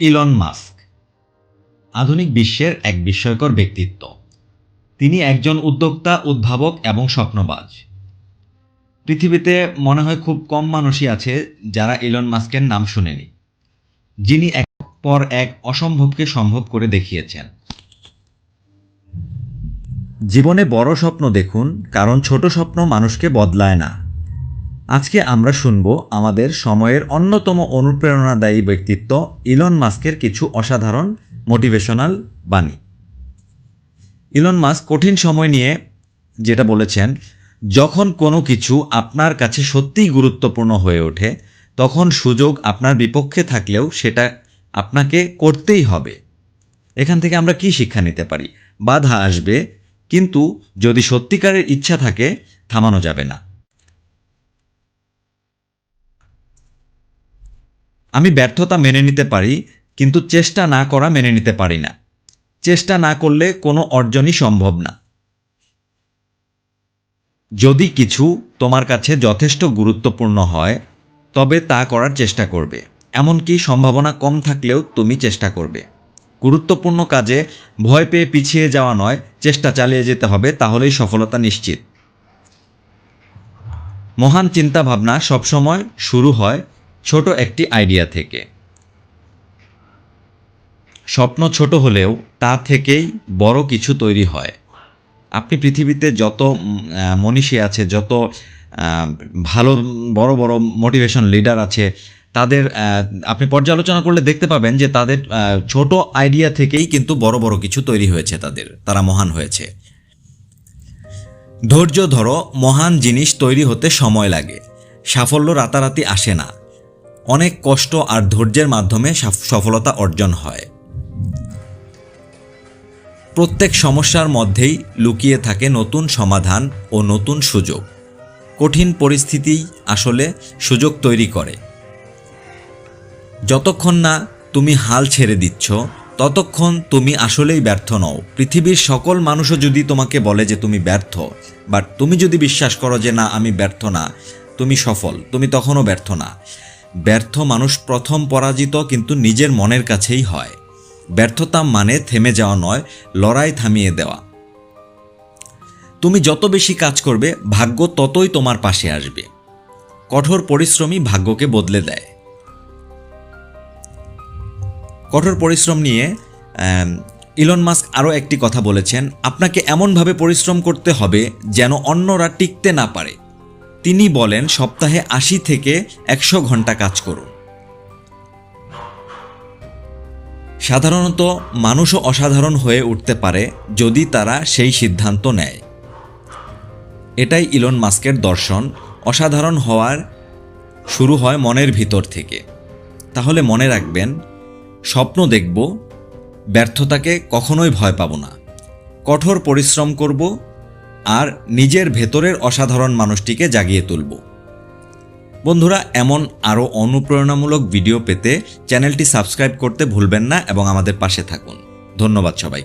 Elon Musk আধুনিক বিশ্বের এক বিস্ময়কর ব্যক্তিত্ব। তিনি একজন উদ্যোক্তা, উদ্ভাবক এবং স্বপ্নবাজ। পৃথিবীতে মনে হয় খুব কম মানুষই আছে যারা ইলন মাস্কের নাম শুনেনি, যিনি এক পর এক অসম্ভবকে সম্ভব করে দেখিয়েছেন। জীবনে বড় স্বপ্ন দেখুন, কারণ ছোট স্বপ্ন মানুষকে বদলায় না। আজকে আমরা শুনব আমাদের সময়ের অন্যতম অনুপ্রেরণাদায়ী ব্যক্তিত্ব ইলন মাস্কের কিছু অসাধারণ মোটিভেশনাল বাণী। ইলন মাস্ক কঠিন সময় নিয়ে যেটা বলেছেন, যখন কোনো কিছু আপনার কাছে সত্যিই গুরুত্বপূর্ণ হয়ে ওঠে, তখন সুযোগ আপনার বিপক্ষে থাকলেও সেটা আপনাকে করতেই হবে। এখান থেকে আমরা কি শিক্ষা নিতে পারি? বাধা আসবে, কিন্তু যদি সত্যিকারের ইচ্ছা থাকে, থামানো যাবে না। আমি ব্যর্থতা মেনে নিতে পারি, কিন্তু চেষ্টা না করা মেনে নিতে পারি না। চেষ্টা না করলে কোনো অর্জনই সম্ভব না। যদি কিছু তোমার কাছে যথেষ্ট গুরুত্বপূর্ণ হয়, তবে তা করার চেষ্টা করবে। এমনকি সম্ভাবনা কম থাকলেও তুমি চেষ্টা করবে। গুরুত্বপূর্ণ কাজে ভয় পেয়ে পিছিয়ে যাওয়া নয়, চেষ্টা চালিয়ে যেতে হবে, তাহলেই সফলতা নিশ্চিত। মহান চিন্তাভাবনা সবসময় শুরু হয় ছোট একটি আইডিয়া থেকে। স্বপ্ন ছোট হলেও তা থেকেই বড় কিছু তৈরি হয়। আপনি পৃথিবীতে যত মনীষী আছে, যত ভালো, বড় বড় মোটিভেশন লিডার আছে, তাদের আপনি পর্যালোচনা করলে দেখতে পাবেন যে তাদের ছোট আইডিয়া থেকেই কিন্তু বড় বড় কিছু তৈরি হয়েছে তাদের, তারা মহান হয়েছে। ধৈর্য ধরো, মহান জিনিস তৈরি হতে সময় লাগে। সাফল্য রাতারাতি আসে না। অনেক কষ্ট আর ধৈর্যের মাধ্যমে সাফ- সফলতা অর্জন হয়। প্রত্যেক সমস্যার মধ্যেই লুকিয়ে থাকে নতুন সমাধান ও নতুন সুযোগ। কঠিন পরিস্থিতিই আসলে সুযোগ তৈরি করে। যতক্ষণ না তুমি হাল ছেড়ে দিচ্ছ, ততক্ষণ তুমি আসলেই ব্যর্থ নও। পৃথিবীর সকল মানুষও যদি তোমাকে বলে যে তুমি ব্যর্থ, বাট তুমি যদি বিশ্বাস করো যে না, আমি ব্যর্থ না, তুমি সফল, তুমি তখনও ব্যর্থ না। ব্যর্থ মানুষ প্রথম পরাজিত কিন্তু নিজের মনের কাছেই হয়। ব্যর্থতা মানে থেমে যাওয়া নয়, লড়াই থামিয়ে দেওয়া। তুমি যত বেশি কাজ করবে, ভাগ্য ততই তোমার পাশে আসবে। কঠোর পরিশ্রমী ভাগ্যকে বদলে দেয়। কঠোর পরিশ্রম নিয়ে ইলন মাস্ক আরও একটি কথা বলেছেন, আপনাকে এমনভাবে পরিশ্রম করতে হবে যেন অন্যরা টিকতে না পারে। তিনি বলেন, সপ্তাহে আশি থেকে একশো ঘণ্টা কাজ করুন সাধারণত মানুষও অসাধারণ হয়ে উঠতে পারে যদি তারা সেই সিদ্ধান্ত নেয়। এটাই ইলন মাস্কের দর্শন। অসাধারণ হওয়ার শুরু হয় মনের ভিতর থেকে। তাহলে মনে রাখবেন, স্বপ্ন দেখব, ব্যর্থতাকে কখনোই ভয় পাব না। কঠোর পরিশ্রম করব আর নিজের ভেতরের অসাধারণ মানুষটিকে জাগিয়ে তুলব। বন্ধুরা, এমন আরও অনুপ্রেরণামূলক ভিডিও পেতে চ্যানেলটি সাবস্ক্রাইব করতে ভুলবেন না এবং আমাদের পাশে থাকুন। ধন্যবাদ সবাই